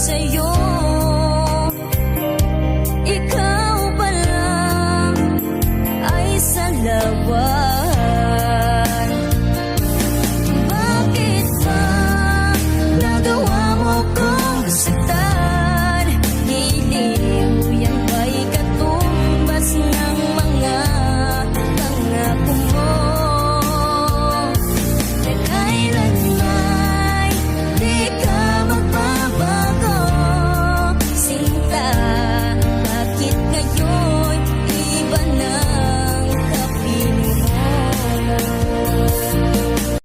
sa'yo. Ikaw pa lang ay salawa